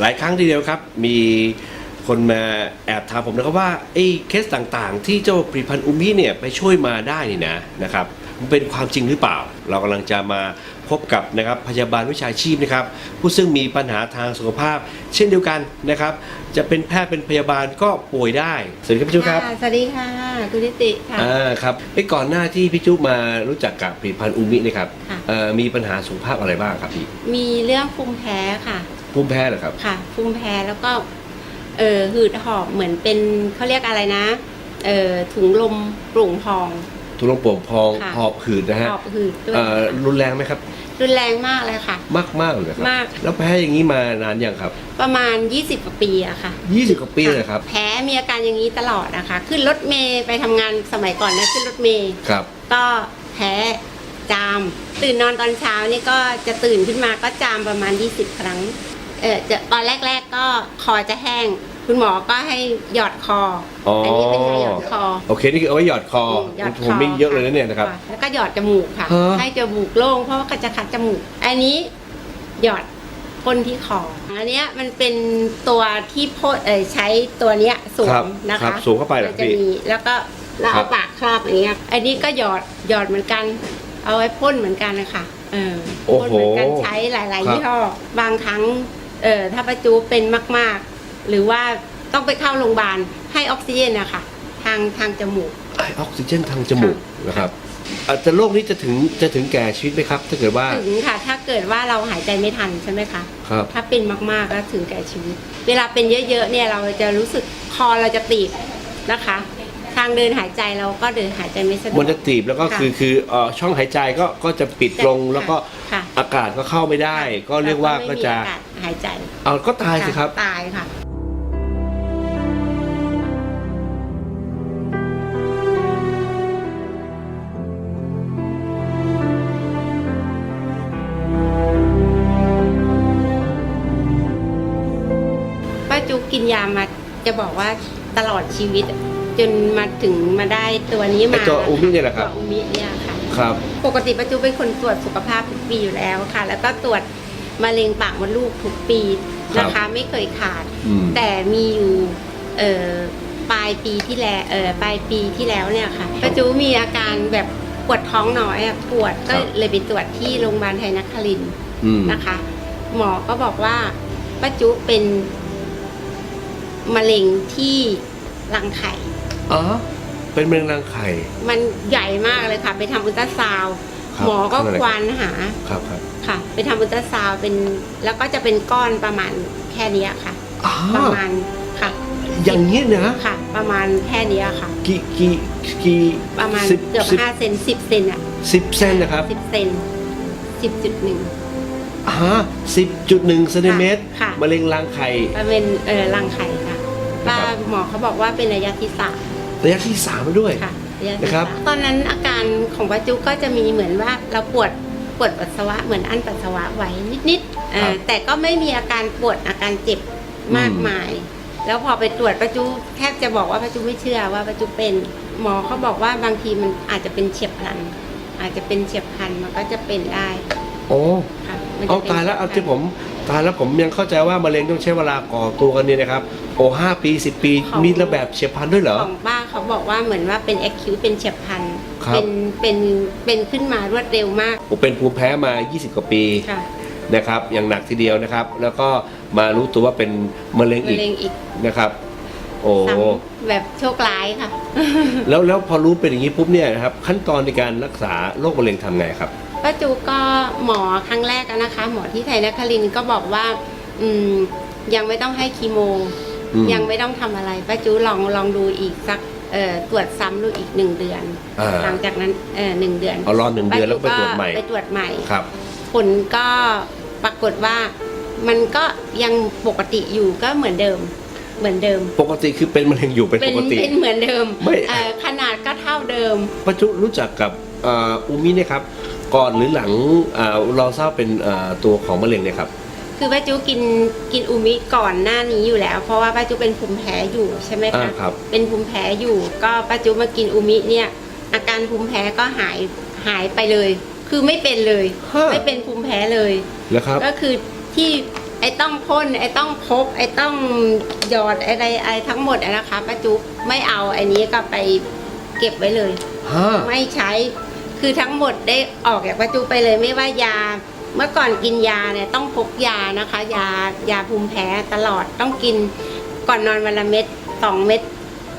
หลายครั้งทีเดียวครับ มีคนมาแอบถามผมนะครับว่าไอ้เคสต่างๆ ที่เจ้าผลิตภัณฑ์อุมิเนี่ยไปช่วยมาได้นี่นะนะครับมันเป็นความจริงหรือเปล่า เรากำลังจะมาพบกับนะครับพยาบาลวิชาชีพนะครับ ผู้ซึ่งมีปัญหาทางสุขภาพ เช่นเดียวกันนะครับ จะเป็นแพทย์เป็นพยาบาลก็ป่วยได้ สวัสดีครับพี่จุ๊ครับะสวัสดีค่ะคุณนิติค่ะอ่าครับไอ้ก่อนหน้าที่พี่จุ๊มารู้จักกับผลิตภัณฑ์อุมิเนะครับค่ะเอ่อมีปัญหาสุขภาพอะไรบ้างครับพี่มีเรื่องภูมิแพ้ค่ะ ภูมิแพ้เหรอครับ ค่ะภูมิแพ้แล้วก็เออหืดหอบเหมือนเป็นเขาเรียกอะไรนะเออถุงลมโปร่งพอง ทุลงโป่งพองค่ะ หอบหืดนะฮะหอบหืดด้วยเอ่อรุนแรงไหมครับ รุนแรงมากเลยค่ะ มากมากๆเลยครับ มาก แล้วแพ้อย่างนี้มานานยังครับ ประมาณ 20กว่าปีอะค่ะ20กว่าปีเลยครับ แพ้มีอาการอย่างนี้ตลอดนะคะ ขึ้นรถเมย์ไปทำงานสมัยก่อนนะขึ้นรถเมย์ครับ ก็แพ้จาม ตื่นนอนตอนเช้านี่ก็จะตื่นขึ้นมาก็จามประมาณ 20 ครั้ง เออจะตอนแรก ๆ ก็คอจะแห้ง คุณหมอก็ให้หยอดคออ๋ออันนี้เป็นยาหยอดคอโอเคนี่คือเอาไว้หยอดคอหยอดคผมมีเยอะเลยนะเนี่ยนะครับ แล้วก็หยอดจมูกค่ะ ฮะ ให้จมูกโล่งเพราะว่าก็จะคัดจมูก อันนี้หยอดพ่นที่คออันเนี้ยมันเป็นตัวที่พ่นเออใช้ตัวเนี้ยสวครับมนะครัคะ บสวมเข้าไปเหรอมันจะพี่ มีแล้วก็แล้วครัเอาบ ปากครอบอย่างเงี้ย อันนี้ก็หยอดหยอดเหมือนกัน เอาไว้พ่นเหมือนกันนะคะเออโอ้พ่นโหเหมือนกันใช้หลายครับๆยี่ห้อบางครั้ง เออถ้าประจูเป็นมาก ๆ หรือว่าต้องไปเข้าโรงพยาบาลให้ออกซิเจนนะคะทางทางจมูก ไอออกซิเจนทางจมูกนะครับอาจจะโรคนี้จะถึงจะถึงแก่ชีวิตไหมครับ ถ้าเกิดว่า ถึงค่ะ ถ้าเกิดว่าเราหายใจไม่ทันใช่ไหมคะ ครับ ถ้าเป็นมากๆก็ถึงแก่ชีวิต เวลาเป็นเยอะๆเนี่ยเราจะรู้สึกคอเราจะตีบนะคะ ทางเดินหายใจเราก็เดินหายใจไม่สะดวก มันจะตีบแล้วก็ค่ะคือคือเอ่อช่องหายใจก็ก็จะปิดลงแล้วก็ค่ะ อากาศก็เข้าไม่ได้ ก็เรียกว่าแล้ก็ไม่มีจะอากาศหายใจเอาก็ตายสิครับตายค่ะ ป้าจุกกินยามาจะบอกว่าตลอดชีวิต จนมาถึงมาได้ตัวนี้ไอมาตัวอูมิเนี่ยแหละครับ ตัวอูมิเนี่ยค่ะ ครับ ปกติป้าจุเป็นคนตรวจสุขภาพทุกปีอยู่แล้วค่ะ แล้วก็ตรวจมะเร็งปากมดลูกทุกปีนะครัคะ บไม่เคยขาด อืม แต่มีอยู่เอ่อปลายปีที่แล้วเอ่อปลายปีที่แล้วเนี่ยค่ะป้าจูมีอาการแบบปวดท้องน้อยอะปวดก็เลยไปตรวจที่โรงพยาบาลไทยนครินทร์ อืม นะคะ หมอก็บอกว่าป้าจุเป็นมะเร็งที่รังไข่ อ๋อเป็นมะเร็งรังไข่ มันใหญ่มากเลยค่ะ ไปทำอุลตราซาวด์ครับหมอก็คืออะไรควานหาครับครับค่ะ ไปทำอุลตราซาวด์เป็นแล้วก็จะเป็นก้อนประมาณแค่เนี้ยค่ะ อ๋อประมาณค่ะอย่างนี้นะค่ะ ประมาณแค่เนี้ยค่ะ กี่กี่กี่ประมาณสิบเกือบสิบห้าเซนสิบเซนอะสิบเซนนะครับสิบเซนสิบจุดหนึ่ง อ่าสิบจุดหนึ่งเซนติเมตรค่ะ มะเร็งรังไข่ เป็นเออรังไข่ค่ะนะป้าครับ หมอเขาบอกว่าเป็นระยะที่สาม ระยะที่สามแล้วด้วย ค่ะระยะที่นะครับสามตอนนั้นอาการของป้าจุกก็จะมีเหมือนว่าเราปวดปวดปัสสาวะเหมือนอั้นปัสสาวะไว้นิดๆเอ่อแต่ก็ไม่มีอาการปวดอาการเจ็บมากมาย แล้วพอไปตรวจป้าจุแทบจะบอกว่าป้าจุไม่เชื่อว่าป้าจุเป็นหมอเขาบอกว่าบางทีมันอาจจะเป็นเฉียบพลัน อาจจะเป็นเฉียบพลันมันก็จะเป็นได้โอ้ค่ะมันจะเอาป็นตายแล้วเอาฉีที่ยบผมตายแล้วผมยังเข้าใจว่ามะเร็งต้องใช้เวลาก่อตัวกันเนี่ยนะครับ โอ้ห้าปีสิบปี มีระแบบเฉียบพลันด้วยเหรอ ของป้า เขาบอกว่าเหมือนว่าเป็นแอคคิวเป็นเฉียบพลันครับ เป็นเป็นเป็นขึ้นมารวดเร็วมากผมเป็นภูมิแพ้มา 20 กว่าปีค่ะนะครับอย่างหนักทีเดียวนะครับ แล้วก็มารู้ตัวว่าเป็นมะเร็งมะอีกเร็งอีกนะครับ โอ้ซ้ำแบบโชคร้ายค่ะ แล้วแล้วพอรู้เป็นอย่างนี้ปุ๊บเนี่ยนะครับ ขั้นตอนในการรักษาโรคมะเร็งทำไงครับ ป้าจูก็หมอครั้งแรกอะนะคะ หมอที่ไทยนครินทร์ก็บอกว่า อืมยังไม่ต้องให้คีโม อืมยังไม่ต้องทำอะไรป้าจูลองลองดูอีกสัก เอ่อตรวจซ้ำดูอีกหนึ่งเดือน อ่า หลังจากนั้นเอ่อหนึ่งเดือนเอารอหนึ่งเดือนแล้วก็ไปตรวจใหม่ไปตรวจใหม่ ครับ ผลก็ปรากฏว่ามันก็ยังปกติอยู่ก็เหมือนเดิม เหมือนเดิม ปกติคือเป็นมะเร็งอยู่เป็นเป็ปนกติ เป็นเหมือนเดิมไม่ เอ่อขนาดก็เท่าเดิม ปัจจุรู้จักกับเอ่ออูมิเนี่ยครับ ก่อนหรือหลังเอ่อเราทราบเป็นเอ่อตัวของมะเร็งเนี่ยครับ คือป้าจูกินกินอูมิก่อนหน้านี้อยู่แล้ว เพราะว่าป้าจูเป็นภูมิแพ้อยู่ใช่ไหมอ่าคะครับ เป็นภูมิแพ้อยู่ ก็ป้าจูมากินอูมิเนี่ย อาการภูมิแพ้ก็หายหายไปเลย คือไม่เป็นเลย ฮะ ไม่เป็นภูมิแพ้เลย แล้วครับ ก็คือที่ไอ้ต้องพ่นไอ้ต้องพกไอ้ต้องหยอดอะไรอะไรทั้งหมดอะนะคะป้าจุไม่เอาไอ้นี้ก็ไปเก็บไว้เลย ฮะ ไม่ใช้ คือทั้งหมดได้ออกจากป้าจุไปเลยไม่ว่ายา เมื่อก่อนกินยาเนี่ยต้องพกยานะคะ ยายาภูมิแพ้ตลอดต้องกินก่อนนอนวันละเม็ดสองเม็ด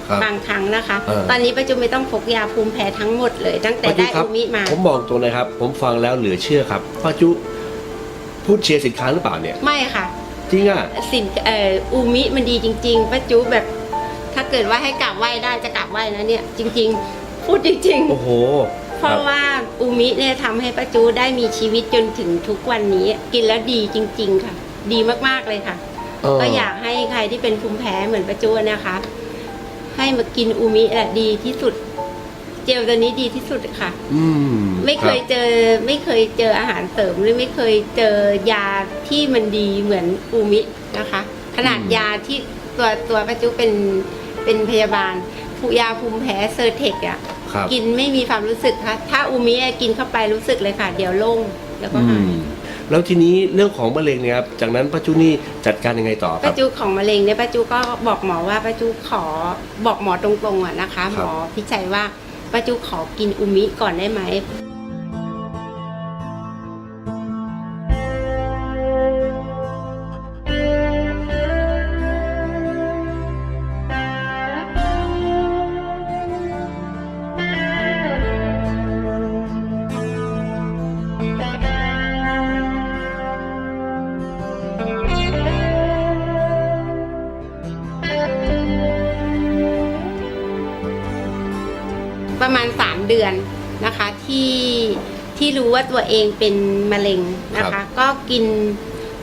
ครับบางครั้งนะคะ เออ ตอนนี้ป้าจุไม่ต้องพกยาภูมิแพ้ทั้งหมดเลย ตั้งแต่ป้าจุได้ครับอูมิมาผมบอกตรงนะครับ ผมฟังแล้วเหลือเชื่อครับป้าจุพูดเชียร์สินค้าหรือเปล่าเนี่ยไม่ค่ะ จริงอะ สินเอ่ออูมิมันดีจริงๆป้าจุแบบ ถ้าเกิดว่าให้กราบไหว้ได้จะกราบไหว้นะเนี่ย จริง ๆ พูดจริง โอ้โหๆ เพราะว่าอูมิเนี่ยทำให้ป้าจุได้มีชีวิตจนถึงทุกวันนี้ กินแล้วดีจริง ๆ ค่ะ ดีมากๆเลยค่ะ เออ ก็อยากให้ใครที่เป็นภูมิแพ้เหมือนป้าจุนะคะ ให้มากินอูมิแหละดีที่สุด เจลตัวนี้ดีที่สุดค่ะ อืมไม่เคยรับเจอไม่เคยเจออาหารเสริมหรือไม่เคยเจอยาที่มันดีเหมือนอูมินะคะ ขนาดอืมยาที่ตัวตัวป้าจุเป็นเป็นพยาบาลผู้ยาภูมิแพ้เซอร์เทคอะ ครับ กินไม่มีความรู้สึกค่ะ ถ้าอูมิอะกินเข้าไปรู้สึกเลยค่ะ เดี๋ยวโล่งแล้วก็อืหาย มแล้วทีนี้เรื่องของมะเร็งเนี่ยครับจากนั้นป้าจุนี่จัดการยังไงต่อคป้ารับจุของมะเร็งเนี่ยป้าจุก็บอกหมอว่าป้าจุขอบอกหมอตรงๆอะนะคะคหรัมบอพิจัยว่าป้าจุขอกินอูมิก่อนได้ไหม ประมาณ 3 เดือนนะคะที่ที่รู้ว่าตัวเองเป็นมะเร็งนะครัคะ บ ก็กิน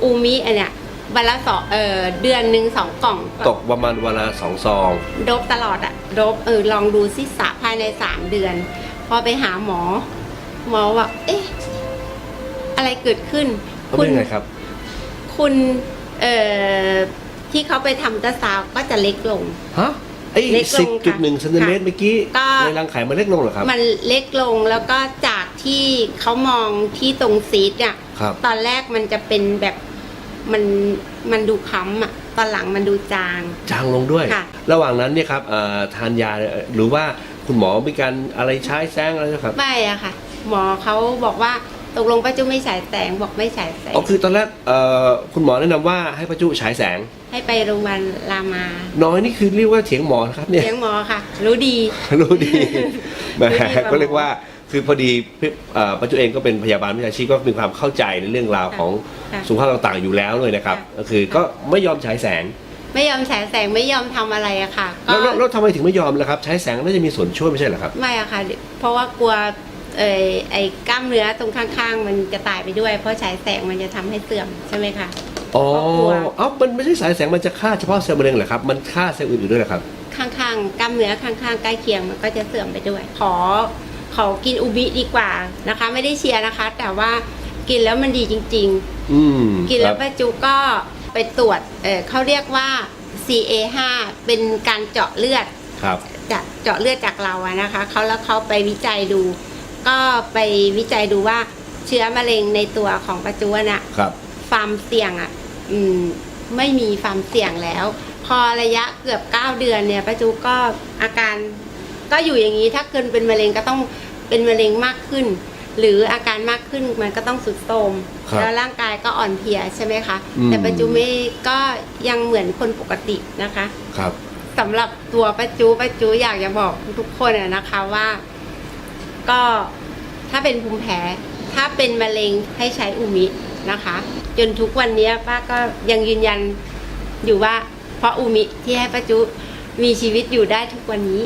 อูมิอันเนี้ยวันละสองเออเดือนหนึ่งสองกล่อง ตกประมาณวันละสองซอง โดบตลอดอะโดบเออลองดูสิสะภายใน3เดือน พอไปหาหมอ หมอว่า เอ๊ะ อะไรเกิดขึ้นเขาเป็นยังไงครับ คุณเอ่อที่เขาไปทำตาซาวด์ก็จะเล็กลง ฮะ ไอ้เล็กลสิบงจุดค่ะหนึ่งเซนติเมตรเมื่อกี้ก็ ในรังไข่มันเล็กลงเหรอครับ มันเล็กลงแล้วก็จากที่เขามองที่ตรงซีดเนี่ยครับ ตอนแรกมันจะเป็นแบบมันมันดูค้ำอะตอนหลังมันดูจาง จางลงด้วย ค่ะ ระหว่างนั้นเนี่ยครับเอ่อทานยาเนี่ยหรือว่าคุณหมอมีการอะไรใช้แซงอะไรนะครับ ไม่อะค่ะ หมอเขาบอกว่า ตกลงป้าจุไม่ฉายแสงบอกไม่ฉายแสง อ๋อคือตอนแรกเอ่อคุณหมอแนะนำว่าให้ประจุฉายแสง ให้ไปโรงพยาบาลรามาน้อยนี่คือเรียกว่าเถียงหมอนะครับเนี่ย เลี้ย งหมอค่ะ รู้ดี รู้ดีแหมรู้ดีกว่าหมอก็เรียกว่าคือพอดีพี่เอ่อประจุเองก็เป็นพยาบาลวิชาชีพก็มีความเข้าใจในเรื่องราวของค่ะสุขภาพต่างๆอยู่แล้วเลยนะครับค่ะ ก็คือก็ไม่ยอมฉายแสงไม่ยอมฉายแสงไม่ยอมทำอะไรอะค่ะแล้วก็แล้วแล้วทำไมถึงไม่ยอมล่ะครับใช้แสงน่าจะมีส่วนช่วยไม่ใช่เหรอครับ ไม่อะค่ะ เพราะว่ากลัว เอ่อไอ้กล้ามเนื้อตรงข้างๆ มันจะตายไปด้วย เพราะฉายแสงมันจะทำให้เสื่อมใช่ไหมคะ อ๋อครอบครัว เอ้ามันไม่ใช่สายแสงมันจะฆ่าเฉพาะเซลล์มะเร็งเหรอครับ มันฆ่าเซลล์อื่นๆด้วยเหรอครับ ข้างๆกล้ามเนื้อข้างๆใกล้เคียงมันก็จะเสื่อมไปด้วย ขอขอกินอุบิดีกว่านะคะ ไม่ได้เชียร์นะคะ แต่ว่ากินแล้วมันดีจริงอืมๆกินคแล้รัวบป้าจุก็ไปตรวจเออเขาเรียกว่า CA5 เป็นการเจาะเลือดครับจะเจาะเลือดจากเราอะนะคะเขาแล้วเขาไปวิจัยดู ก็ไปวิจัยดูว่าเชื้อมะเร็งในตัวของปัจจุบันอะครับ ความเสี่ยงอะอืมไม่มีความเสี่ยงแล้ว พอระยะเกือบ 9 เดือนเนี่ยป้าจุก็อาการก็อยู่อย่างนี้ถ้าเกินเป็นมะเร็งก็ต้องเป็นมะเร็งมากขึ้น หรืออาการมากขึ้นมันก็ต้องสุดโทรมครับแล้วร่างกายก็อ่อนเพลียใช่ไหมคะ อืม แต่ปัจจุไม่ก็ยังเหมือนคนปกตินะคะ ครับ สำหรับตัวป้าจูป้าจูอยากจะบอกทุกคนอะนะคะว่า ก็ถ้าเป็นภูมิแพ้ ถ้าเป็นมะเร็งให้ใช้อูมินะคะ จนทุกวันนี้ป้าก็ยังยืนยันอยู่ว่าเพราะอูมิที่ให้ป้าจูมีชีวิตอยู่ได้ทุกวันนี้